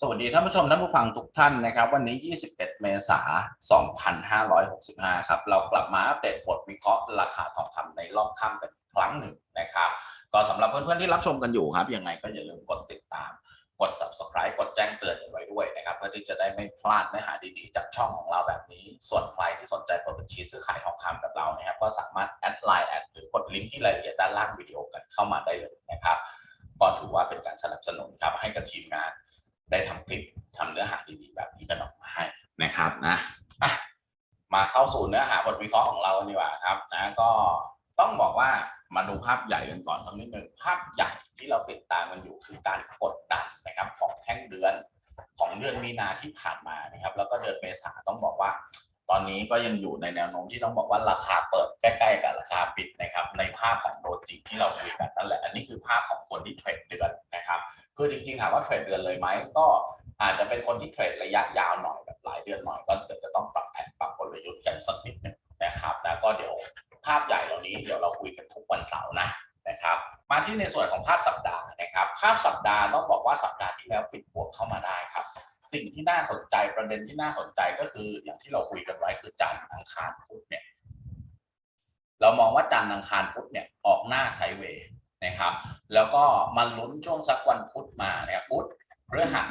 สวัสดีท่านผู้ชมท่านผู้ฟังทุกท่านนะครับ วันนี้ 21 เมษายน 2565 ครับ เรากลับมาอัปเดตบทวิเคราะห์ราคาทองคำในรอบค่ำกันครั้งหนึ่งนะครับ ก็สำหรับเพื่อนๆที่รับชมกันอยู่ครับยังไงก็อย่าลืมกดติดตาม กด subscribe กดแจ้งเตือนกันไว้ด้วยนะครับ เพื่อที่จะได้ไม่พลาดเนื้อหาดีๆ จากช่องของเราแบบนี้ ส่วนใครที่สนใจเปิดบัญชีซื้อขายทองคำกับเรานะครับก็สามารถแอดไลน์แอดหรือกดลิงก์ที่รายละเอียดด้านล่างวิดีโอกันเข้ามาได้เลยนะครับก็ถือว่าเป็นการสนับสนุนครับให้กับทีมงาน ได้ทำคลิปทำเนื้อหาดีๆแบบนี้กันออกมาให้นะครับนะอะมาเข้าสู่เนื้อหาบทวิเคราะห์ของเราดีกว่าครับนะก็ต้องบอกว่ามาดูภาพใหญ่กันก่อนสักนิดหนึ่งภาพใหญ่ที่เราติดตามกันอยู่คือการกดดันนะครับของแท่งเดือนของเดือนมีนาที่ผ่านมานะครับ แล้วก็เดือนเมษาต้องบอกว่า ตอนนี้ก็ยังอยู่ในแนวโน้มที่ต้องบอกว่าราคาเปิดใกล้ๆกับราคาปิดนะครับ ในภาพของโดจิที่เราคุยกันนั่นแหละ อันนี้คือภาพของคนที่เทรดเดือนนะครับ คือจริงๆถามว่าเทรดเดือนเลยไหมก็อาจจะเป็นคนที่เทรดระยะยาวหน่อยแบบหลายเดือนหน่อยก็เดี๋ยวจะต้องปรับแผนปรับกลยุทธ์กันสักนิดนึงนะครับแล้วก็เดี๋ยวภาพใหญ่เหล่านี้เดี๋ยวเราคุยกันทุกวันเสาร์นะนะครับมาที่ในส่วนของภาพสัปดาห์นะครับภาพสัปดาห์ต้องบอกว่าสัปดาห์ที่แล้วปิดบวกเข้ามาได้ครับ สิ่งที่น่าสนใจประเด็นที่น่าสนใจก็คืออย่างที่เราคุยกันไว้คือจันทร์อังคารพุธเนี่ยเรามองว่าจันทร์อังคารพุธเนี่ยออกหน้าไซเวย์ นะครับ แล้วก็มาลุ้นช่วงสักวันพุธมาเนี่ยพุธพฤหัส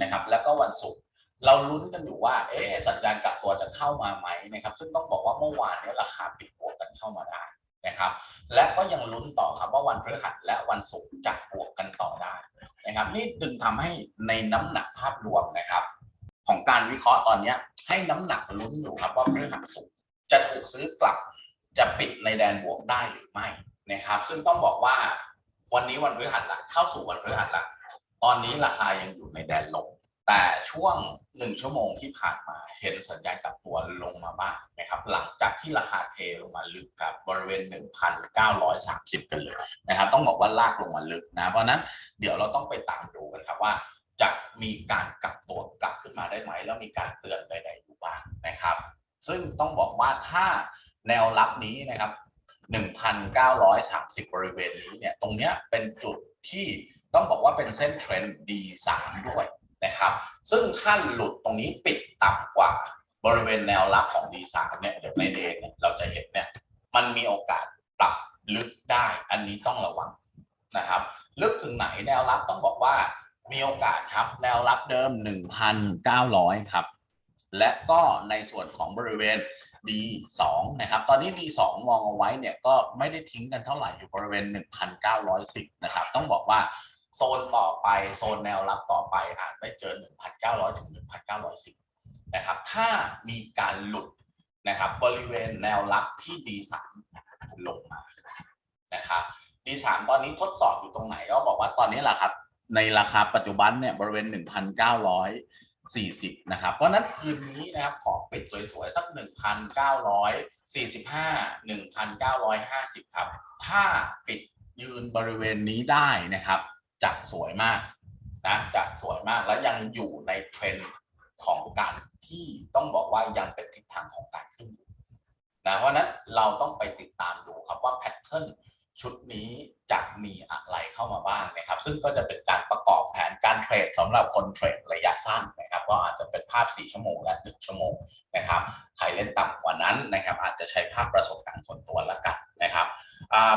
นะครับ แล้วก็วันศุกร์เราลุ้นกันอยู่ว่าเอ๊สัญญาณกลับตัวจะเข้ามาไหมนะครับ ซึ่งต้องบอกว่าเมื่อวานเนี้ราคาปิดบวกกันเข้ามาได้นะครับ และก็ยังลุ้นต่อครับว่าวันพฤหัสและวันศุกร์จะบวกกันต่อได้นะครับ นี่จึงทำให้ในน้ำหนักภาพรวมนะครับ ของการวิเคราะห์ตอนเนี้ให้น้ำหนักลุ้นอยู่ครับว่าพฤหัสศุกร์จะถูกซื้อกลับจะปิดในแดนบวกได้หรือไม่ นะครับ ซึ่งต้องบอกว่าวันนี้วันพฤหัสละเข้าสู่วันพฤหัสละตอนนี้ราคายังอยู่ในแดนลง แต่ช่วงหนึ่งชั่วโมงที่ผ่านมาเห็นสัญญาณกลับตัวลงมาบ้างนะครับ หลังจากที่ราคาเทลงมาลึกครับบริเวณ 1,930 กันเลยนะครับ ต้องบอกว่าลากลงมาลึกนะ เพราะนั้นเดี๋ยวเราต้องไปตามดูกันครับว่าจะมีการกลับตัวกลับขึ้นมาได้ไหม แล้วมีการเตือนใดๆอยู่บ้างนะครับ ซึ่งต้องบอกว่าถ้าแนวรับนี้นะครับ 1,930 บริเวณนี้เนี่ยตรงเนี้ยเป็นจุดที่ต้องบอกว่าเป็นเส้นเทรนด์ D3 ด้วยนะครับซึ่งถ้าหลุดตรงนี้ปิดต่ำกว่าบริเวณแนวรับของ D3 เนี่ยเดี๋ยวในเดย์เนี่ยเราจะเห็นเนี่ยมันมีโอกาสปรับลึกได้อันนี้ต้องระวังนะครับลึกถึงไหนแนวรับต้องบอกว่ามีโอกาสครับแนวรับเดิม 1,900 ครับ และก็ในส่วนของบริเวณ D2 นะครับ ตอนนี้ D2 มองเอาไว้เนี่ยก็ไม่ได้ทิ้งกันเท่าไหร่อยู่บริเวณ 1,910 นะครับ ต้องบอกว่าโซนต่อไปโซนแนวรับต่อไปอาจได้เจอ 1,900 ถึง 1,910 นะครับ ถ้ามีการหลุดนะครับบริเวณแนวรับที่ D3 ลงมานะครับ D3 ตอนนี้ทดสอบอยู่ตรงไหนก็บอกว่าตอนนี้แหละครับ ในราคาปัจจุบันเนี่ยบริเวณ 40 นะครับ เพราะนั้นคืนนี้นะครับขอปิดสวยๆ สัก 1,945 1,950 ครับ ถ้าปิดยืนบริเวณนี้ได้นะครับจะสวยมากนะจะสวยมากแล้วยังอยู่ในเทรนด์ของการที่ต้องบอกว่ายังเป็นทิศทางของการขึ้นอยู่นะเพราะนั้นเราต้องไปติดตามดูครับว่าแพทเทิร์น ชุดนี้จะมีอะไรเข้ามาบ้างนะครับ ซึ่งก็จะเป็นการประกอบแผนการเทรดสำหรับคนเทรดระยะสั้นนะครับก็อาจจะเป็นภาพ 4 ชั่วโมงและ 1 ชั่วโมงนะครับใครเล่นต่ำกว่านั้นนะครับ อาจจะใช้ภาพประสบการณ์ส่วนตัวละกันนะครับ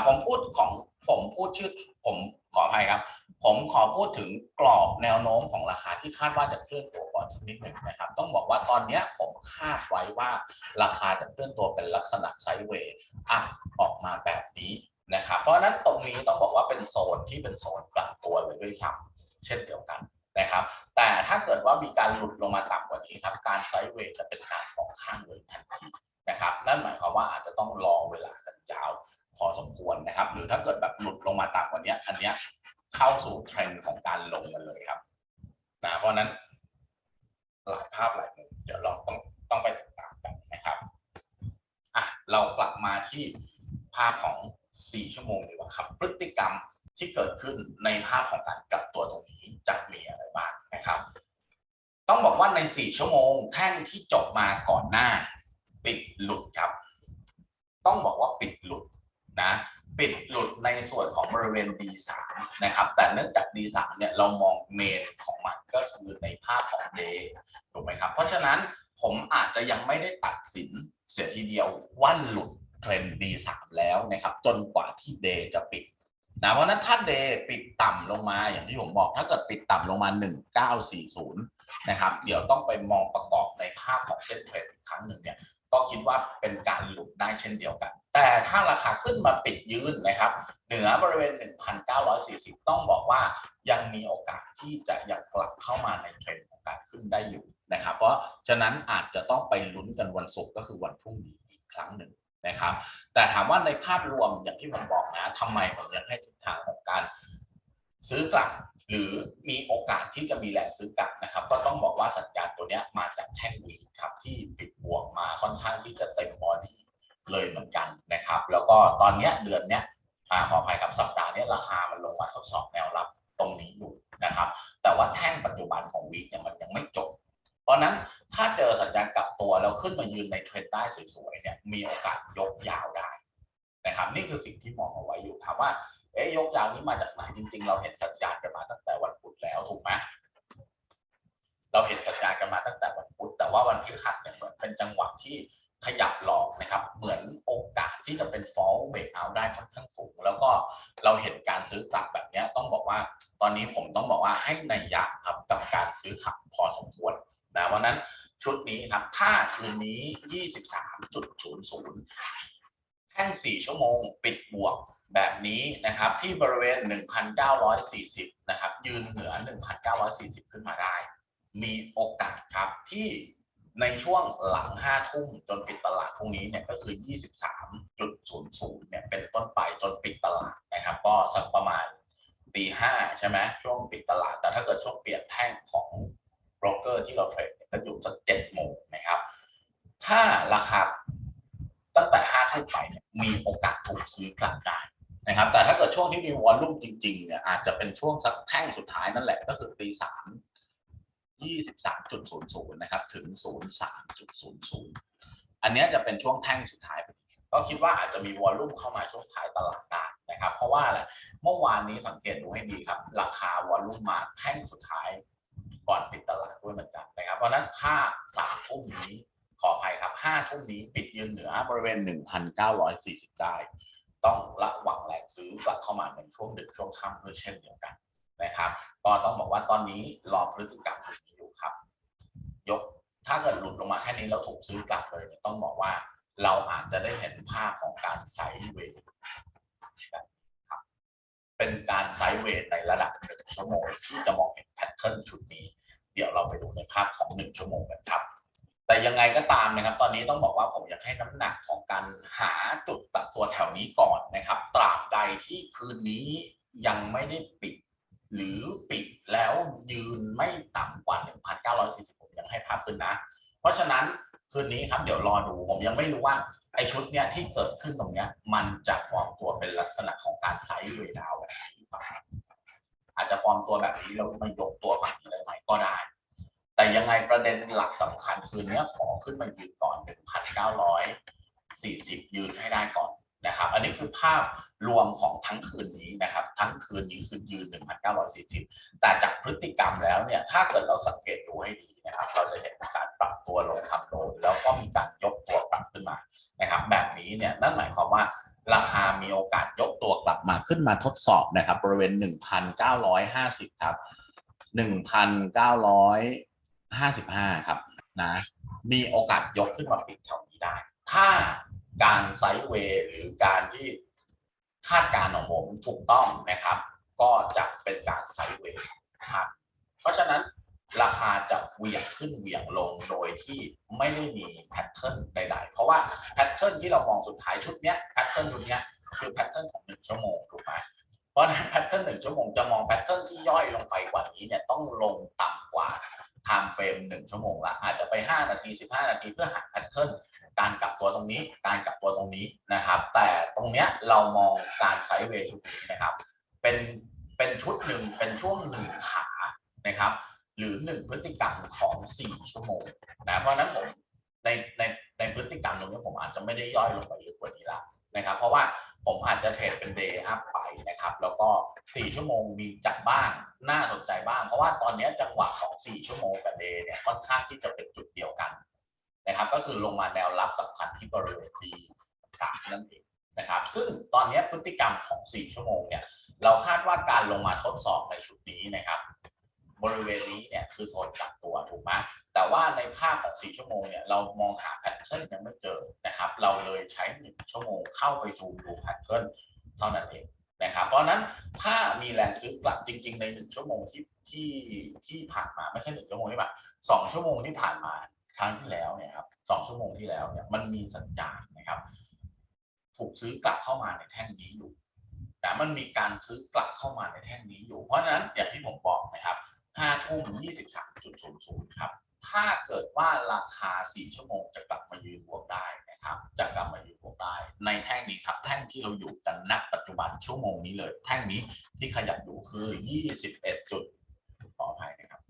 ผมพูดของผมพูดชื่อผมขออภัยครับ ผมขอพูดถึงกรอบแนวโน้มของราคาที่คาดว่าจะเคลื่อนตัวก่อนสักนิดหนึ่งนะครับ ต้องบอกว่าตอนนี้ผมคาดไว้ว่าราคาจะเคลื่อนตัวเป็นลักษณะไซด์เวย์อัพออกมาแบบนี้ นะครับ เพราะนั้นตรงนี้ต้องบอกว่าเป็นโซนที่เป็นโซนกลับตัวเลยด้วยซ้ำเช่นเดียวกันนะครับ แต่ถ้าเกิดว่ามีการหลุดลงมาต่ำกว่านี้ครับ การไซด์เวย์จะเป็นการออกข้างเลยทันทีนะครับ นั่นหมายความว่าอาจจะต้องรอเวลากันยาวพอสมควรนะครับ หรือถ้าเกิดแบบหลุดลงมาต่ำกว่านี้อันเนี้ยเข้าสู่เทรนด์ของการลงกันเลยครับนะเพราะฉะนั้นหลายภาพหลายมุมเดี๋ยวเราต้องต้องไปติดตามกันนะครับอะเรากลับมาที่ภาพของ 4 ชั่วโมงดีกว่าครับ พฤติกรรมที่เกิดขึ้นในภาพของการกลับตัวตรงนี้จะมีอะไรบ้างนะครับ ต้องบอกว่าใน 4 ชั่วโมงแท่งที่จบมาก่อนหน้า ปิดหลุดครับ ต้องบอกว่าปิดหลุดนะปิดหลุดในส่วนของบริเวณ D3 นะครับ แต่เนื่องจาก D3 เนี่ยเรามองเมนของมันก็คือในภาพของ Day ถูกไหมครับ เพราะฉะนั้นผมอาจจะยังไม่ได้ตัดสินเสียทีเดียวว่าหลุด เทรนด์ D3 แล้วนะครับ จนกว่าที่ Day จะปิดนะเพราะนั้นถ้า Day ปิดต่ำลงมาอย่างที่ผมบอก ถ้าเกิดปิดต่ำลงมา 1940 นะครับ เดี๋ยวต้องไปมองประกอบในภาพของเส้นเทรนด์อีกครั้งหนึ่งเนี่ยก็คิดว่าเป็นการหลุดได้เช่นเดียวกัน แต่ถ้าราคาขึ้นมาปิดยืนนะครับ เหนือบริเวณ 1,940 ต้องบอกว่ายังมีโอกาสที่จะยังกลับเข้ามาในเทรนด์ของการขึ้นได้อยู่นะครับ เพราะฉะนั้นอาจจะต้องไปลุ้นกันวันศุกร์ก็คือวันพรุ่งนี้อีกครั้งหนึ่ง นะครับ แต่ถามว่าในภาพรวมอย่างที่ผมบอกนะทำไมผมยังให้ทิศทางของการซื้อกลับ หรือมีโอกาสที่จะมีแรงซื้อกลับนะครับ ก็ต้องบอกว่าสัญญาณตัวนี้มาจากแท่งวีครับที่ปิดบวกมาค่อนข้างที่จะเต็มบอดี้เลยเหมือนกันนะครับ แล้วก็ตอนนี้เดือนเนี้ยขออภัยครับสัปดาห์นี้ราคามันลงมาทดสอบแนวรับตรงนี้อยู่นะครับ แต่ว่าแท่งปัจจุบันของวีเนี่ยมันยังไม่จบ เพราะนั้นถ้าเจอสัญญาณ ตัวแล้วขึ้นมายืนในเทรนด์ได้สวยๆเนี่ยมีโอกาสยกยาวได้นะครับนี่คือสิ่งที่มองเอาไว้อยู่ถามว่าเอ๊ยกยาวนี้มาจากไหนจริง ๆ เราเห็นสัญญาณกันมาตั้งแต่วันพุธแล้วถูกไหมเราเห็นสัญญาณกันมาตั้งแต่วันพุธแต่ว่าวันพฤหัสเนี่ยเหมือนเป็นจังหวะที่ขยับหลอกนะครับ เหมือนโอกาสที่จะเป็น fall break out ได้ค่อนข้างสูง แล้วก็เราเห็นการซื้อกลับแบบนี้ต้องบอกว่า ตอนนี้ผมต้องบอกว่าให้นัยยะครับกับการซื้อขับพอสมควรนะวันนั้น ชุดนี้ครับ ถ้าคืนนี้ 23.00 แท่ง 4 ชั่วโมง ปิดบวกแบบนี้นะครับ ที่บริเวณ 1,940 นะครับ ยืนเหนือ 1,940 ขึ้นมาได้ มีโอกาสครับที่ในช่วงหลัง 5 ทุ่มจนปิดตลาดพรุ่งนี้เนี่ยก็คือ 23.00 เนี่ยเป็นต้นไปจนปิดตลาดนะครับ ก็สักประมาณตีห้าใช่ไหมช่วงปิดตลาด แต่ถ้าเกิดช่วงเปลี่ยนแท่งของโบรกเกอร์ที่เราเทรด เนี่ยก็อยู่สักเจ็ดโมงนะครับ ถ้าราคาตั้งแต่ห้าทุ่มไปเนี่ยมีโอกาสถูกซื้อกลับได้นะครับ แต่ถ้าเกิดช่วงที่มีวอลลุ่มจริงๆเนี่ยอาจจะเป็นช่วงสักแท่งสุดท้ายนั่นแหละก็คือตีสามยี่สิบสามจุดศูนย์ศูนย์นะครับ ถึงศูนย์สามจุดศูนย์ศูนย์อันนี้จะเป็นช่วงแท่งสุดท้าย ก็คิดว่าอาจจะมีวอลลุ่มเข้ามาช่วงท้ายตลาดได้นะครับ เพราะว่าอะไรเมื่อวานนี้สังเกตดูให้ดีครับ ราคาวอลลุ่มมาแท่งสุดท้าย ก่อนปิดตลาดด้วยเหมือนกันนะครับเพราะนั้นค่าสามทุ่มนี้ขออภัยครับห้าทุ่มนี้ปิดยืนเหนือบริเวณ 1,940 ได้ ต้องระวังแรงซื้อกลับเข้ามาในช่วงดึกช่วงค่ำด้วยเช่นเดียวกันนะครับ ก็ต้องบอกว่าตอนนี้รอพฤติกรรมชุดนี้อยู่ครับ ยกถ้าเกิดหลุดลงมาแค่นี้แล้วถูกซื้อกลับเลยต้องบอกว่าเราอาจจะได้เห็นภาพของการไซด์เวย์ เป็นการไซด์เวย์ในระดับหนึ่งชั่วโมงที่จะมองเห็นแพทเทิร์นชุดนี้ เดี๋ยวเราไปดูในภาพของหนึ่งชั่วโมงกันครับ แต่ยังไงก็ตามนะครับ ตอนนี้ต้องบอกว่าผมอยากให้น้ำหนักของการหาจุดตัดตัวแถวนี้ก่อนนะครับ ตราบใดที่คืนนี้ยังไม่ได้ปิด หรือปิดแล้วยืนไม่ต่ำกว่า 1,940ผมยังให้ภาพขึ้นนะ เพราะฉะนั้น คืนนี้ครับเดี๋ยวรอดูผมยังไม่รู้ว่าไอชุดเนี้ยที่เกิดขึ้นตรงเนี้ย มันจะฟอร์มตัวเป็นลักษณะของการไซด์เวดาวแบบนี้หรือเปล่าอาจจะฟอร์มตัวแบบนี้แล้วมันยกตัวฝั่งนี้ได้ไหมก็ได้ แต่ยังไงประเด็นหลักสำคัญคืนนี้ขอขึ้นมายืนก่อนหนึ่งพันเก้าร้อยสี่สิบยืนให้ได้ก่อน นะครับ อันนี้คือภาพรวมของทั้งคืนนี้นะครับ ทั้งคืนนี้คือยืน 1,940 แต่จากพฤติกรรมแล้วเนี่ย ถ้าเกิดเราสังเกตดูให้ดีนะครับ เราจะเห็นการปรับตัวลงคำโดนแล้วก็มีการยกตัวกลับขึ้นมา นะครับ แบบนี้เนี่ย นั่นหมายความว่าราคามีโอกาสยกตัวกลับมาขึ้นมาทดสอบนะครับ บริเวณ 1,950 ครับ 1,955 ครับนะ มีโอกาสยกขึ้นมาปิดแถวนี้ได้ ถ้า การไซด์เวย์หรือการที่คาดการณ์ของผมถูกต้องนะครับ ก็จะเป็นการไซด์เวย์ครับเพราะฉะนั้นราคาจะเหวี่ยงขึ้นเหวี่ยงลงโดยที่ไม่ได้มีแพทเทิร์นใด ๆ เพราะว่าแพทเทิร์นที่เรามองสุดท้ายชุดเนี้ยแพทเทิร์นชุดเนี้ยคือแพทเทิร์นของหนึ่งชั่วโมงถูกไหมเพราะฉะนั้นแพทเทิร์นหนึ่งชั่วโมงจะมองแพทเทิร์นที่ย่อยลงไปกว่านี้เนี่ยต้องลงต่ำกว่า time frame หนึ่งชั่วโมงละอาจจะไป 5 นาที 15 นาทีเพื่อหาแพทเทิร์นการกลับตัวตรงนี้ การกลับตัวตรงนี้นะครับ แต่ตรงเนี้ยเรามองการไซด์เวย์ชุดนี้นะครับ เป็นเป็นชุดหนึ่งเป็นช่วงหนึ่งขานะครับ หรือหนึ่งพฤติกรรมของ 4 ชั่วโมงนะเพราะฉะนั้นผมในในในพฤติกรรมตรงนี้ผมอาจจะไม่ได้ย่อยลงไปลึกกว่านี้ละนะครับ เพราะว่า ผมอาจจะเทรดเป็นเดย์อัพไปนะครับ แล้วก็ 4 ชั่วโมงมีจัดบ้าง น่าสนใจบ้าง เพราะว่าตอนนี้จังหวะของ 4 ชั่วโมงกับเดย์เนี่ยค่อนข้างที่จะเป็นจุดเดียวกันนะครับ ก็คือลงมาแนวรับสำคัญที่บริเวณ D สามนั่นเองนะครับ ซึ่งตอนนี้พฤติกรรมของ 4 ชั่วโมงเนี่ย เราคาดว่าการลงมาทดสอบในชุดนี้นะครับ บริเวณนี้เนี่ยคือโซนกลับตัวถูกไหมแต่ว่าในภาพของ 4 ชั่วโมงเนี่ยเรามองหาแพทเทิร์นยังไม่เจอนะครับ เราเลยใช้ 1 ชั่วโมงเข้าไปซูมดูแพทเทิร์นเท่านั้นเองนะครับเพราะนั้นถ้ามีแรงซื้อกลับจริง ๆ ใน 1 ชั่วโมงที่ที่ที่ผ่านมาไม่ใช่1ชั่วโมงที่ผ่านสองชั่วโมงที่ผ่านมาครั้งที่แล้วเนี่ยครับสองชั่วโมงที่แล้วเนี่ยมันมีสัญญาณนะครับ ถูกซื้อกลับเข้ามาในแท่งนี้อยู่แต่มันมีการซื้อกลับเข้ามาในแท่งนี้อยู่ เพราะฉะนั้นอย่างที่ผมบอกนะครับ ห้าทุ่มยี่สิบสามจุดศูนย์ศูนย์ครับ ถ้าเกิดว่าราคาสี่ชั่วโมงจะกลับมายืนบวกได้นะครับ จะกลับมายืนบวกได้ ในแท่งนี้ครับแท่งที่เราอยู่กันณปัจจุบันชั่วโมงนี้เลย แท่งนี้ที่ขยับอยู่คือยี่สิบเอ็ดจุดขออภัยนะครับ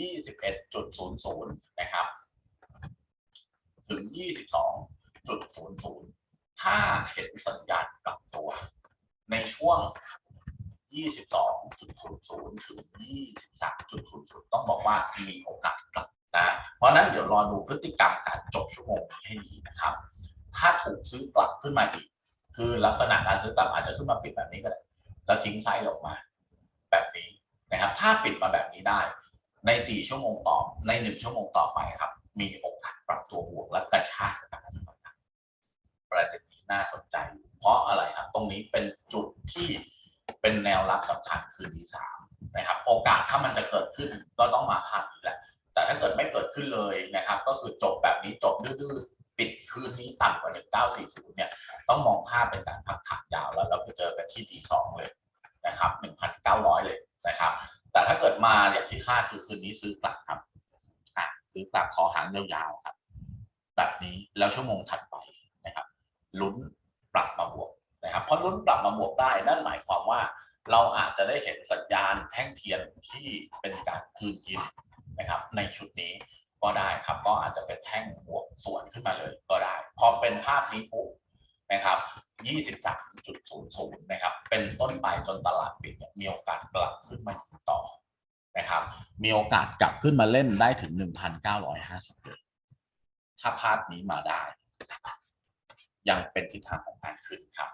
ยี่สิบเอ็ดจุดศูนย์ศูนย์นะครับ ถึงยี่สิบสองจุดศูนย์ศูนย์ถ้าเห็นสัญญาณกลับตัว ในช่วง 22.00 ถึง 23.00 ต้องบอกว่ามีโอกาสกลับนะ เพราะนั้นเดี๋ยวรอดูพฤติกรรมการจบชั่วโมงนี้ให้ดีนะครับ ถ้าถูกซื้อกลับขึ้นมาอีก คือลักษณะการซื้อกลับอาจจะขึ้นมาปิดแบบนี้ก็ได้ แล้วทิ้งไส้ลงมา แบบนี้นะครับ ถ้าปิดมาแบบนี้ได้ ใน 4 ชั่วโมงต่อ ใน 1 ชั่วโมงต่อไปครับ มีโอกาสปรับตัวบวกและกระชากกันนะครับประเด็นนี้น่าสนใจ เพราะอะไรครับ ตรงนี้เป็นจุดที่ เป็นแนวรับสำคัญคือ D3 นะครับ โอกาสถ้ามันจะเกิดขึ้นก็ต้องมาภาพนี้แหละแต่ถ้าเกิดไม่เกิดขึ้นเลยนะครับ ก็คือจบแบบนี้จบดื้อๆปิดคืนนี้ต่ำกว่า 1940 เนี่ย ต้องมองภาพเป็นการพักฐานยาวแล้วเราไปเจอกันที่ D2 เลยนะครับ 1,900 เลยนะครับ แต่ถ้าเกิดมาอย่างที่คาดคือคืนนี้ซื้อกลับครับอะซื้อกลับขอหางยาวๆครับ แบบนี้แล้วชั่วโมงถัดไปนะครับลุ้นปรับมาบวกนะค รับเพราะลุ้นปรับมาบวกได้นั่นหมายความว่า เราอาจจะได้เห็นสัญญาณแท่งเทียนที่เป็นการคืนกินนะครับ ในชุดนี้ก็ได้ครับก็อาจจะเป็นแท่งบวกส่วนขึ้นมาเลยก็ได้ พอเป็นภาพนี้ปุ๊บนะครับ 23.00 นะครับ เป็นต้นไปจนตลาดปิดมีโอกาสกลับขึ้นมาต่อนะครับ มีโอกาสกลับขึ้นมาเล่นได้ถึง 1,950เลยถ้าภาพนี้มาได้ ยังเป็นทิศทางของการขึ้นครับ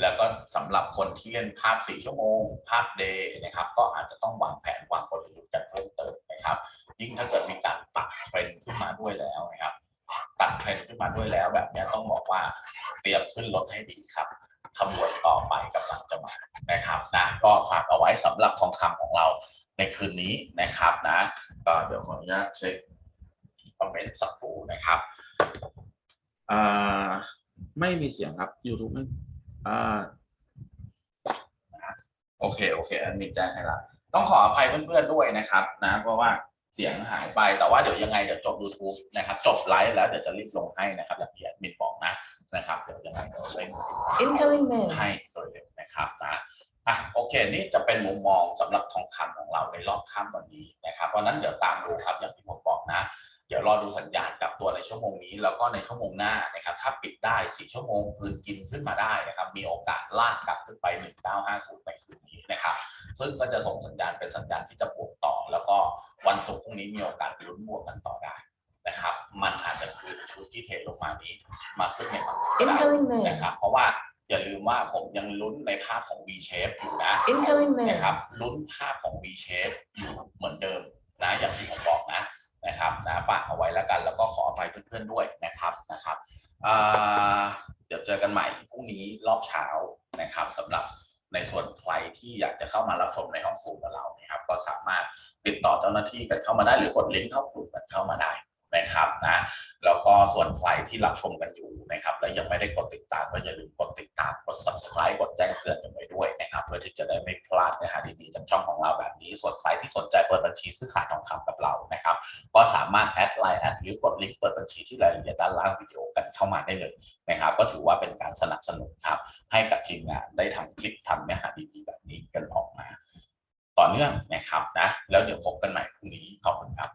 แล้วก็สำหรับคนที่เล่นภาพ 4 ชั่วโมง ภาพเดย์นะครับ ก็อาจจะต้องวางแผนวางกลยุทธ์กันเพิ่มเติมนะครับ ยิ่งถ้าเกิดมีการตัดเทรนด์ขึ้นมาด้วยแล้วนะครับ ตัดเทรนด์ขึ้นมาด้วยแล้ว แบบนี้ต้องบอกว่าเตรียมขึ้นรถให้ดีครับขบวนต่อไปกำลังจะมานะครับนะก็ฝากเอาไว้สำหรับทองคำของเราในคืนนี้นะครับนะก็เดี๋ยวขออนุญาตเช็คคอมเมนต์สักครู่นะครับอ่าไม่มีเสียงครับ YouTube ไม่ อ่านะโอเคโอเคอันนี้แจ้งให้ละต้องขออภัยเพื่อนๆด้วยนะครับ นะเพราะว่าเสียงหายไปแต่ว่าเดี๋ยวยังไงเดี๋ยวจบ YouTube นะครับ จบไลฟ์แล้วเดี๋ยวจะรีบลงให้นะครับอย่างที่แอดมินบอกนะนะครับเดี๋ยวยังไงเดี๋ยวเร่งติดตาม Incoming mail. ให้โดยเร็วนะครับนะอะโอเคนี่จะเป็นมุมมองสำหรับทองคำของเราในรอบค่ำวันนี้นะครับเพราะฉะนั้นเดี๋ยวตามดูครับอย่างที่ผมบอกนะ เดี๋ยวรอดูสัญญาณกลับตัวในชั่วโมงนี้ แล้วก็ในชั่วโมงหน้านะครับถ้าปิดได้4ชั่วโมงคืนกินขึ้นมาได้นะครับมีโอกาสลากกลับขึ้นไป 1950ในคืนนี้นะครับซึ่งก็จะส่งสัญญาณเป็นสัญญาณที่จะบวกต่อ แล้วก็วันศุกร์พรุ่งนี้มีโอกาสลุ้นบวกกันต่อได้นะครับมันอาจจะคืนชุดที่เทรดลงมานี้มาขึ้นในฝั่งนี้ก็ได้ Incoming mail. นะครับเพราะว่าอย่าลืมว่าผมยังลุ้นในภาพของ V shape อยู่นะ Incoming mail. นะครับลุ้นภาพของ V shape อยู่เหมือนเดิม แล้วก็ขออภัยเพื่อนๆด้วยนะครับนะครับเดี๋ยวเจอกันใหม่พรุ่งนี้รอบเช้านะครับสำหรับในส่วนใครที่อยากจะเข้ามารับชมในห้องสูกับเรานะครับ ก็สามารถติดต่อเจ้าหน้าที่กันเข้ามาได้หรือกดลิงก์เข้ากลุ่มกันเข้ามาได้นะครับนะแล้วก็ส่วนใครที่รับชมกันอยู่ นะครับ และยังไม่ได้กดติดตามก็อย่าลืมกดติดตาม กด subscribe กดแจ้งเตือนกันไว้ด้วยนะครับ เพื่อที่จะได้ไม่พลาดเนื้อหาดีๆจากช่องของเราแบบนี้ ส่วนใครที่สนใจเปิดบัญชีซื้อขายทองคำกับเรานะครับ ก็สามารถแอดไลน์แอดหรือกดลิงก์เปิดบัญชีที่รายละเอียดด้านล่างวิดีโอกันเข้ามาได้เลยนะครับ ก็ถือว่าเป็นการสนับสนุนครับให้กับทีมงานได้ทำคลิปทำเนื้อหาดีๆแบบนี้กันออกมา ต่อเนื่องนะครับนะ แล้วเดี๋ยวพบกันใหม่พรุ่งนี้ขอบคุณครับ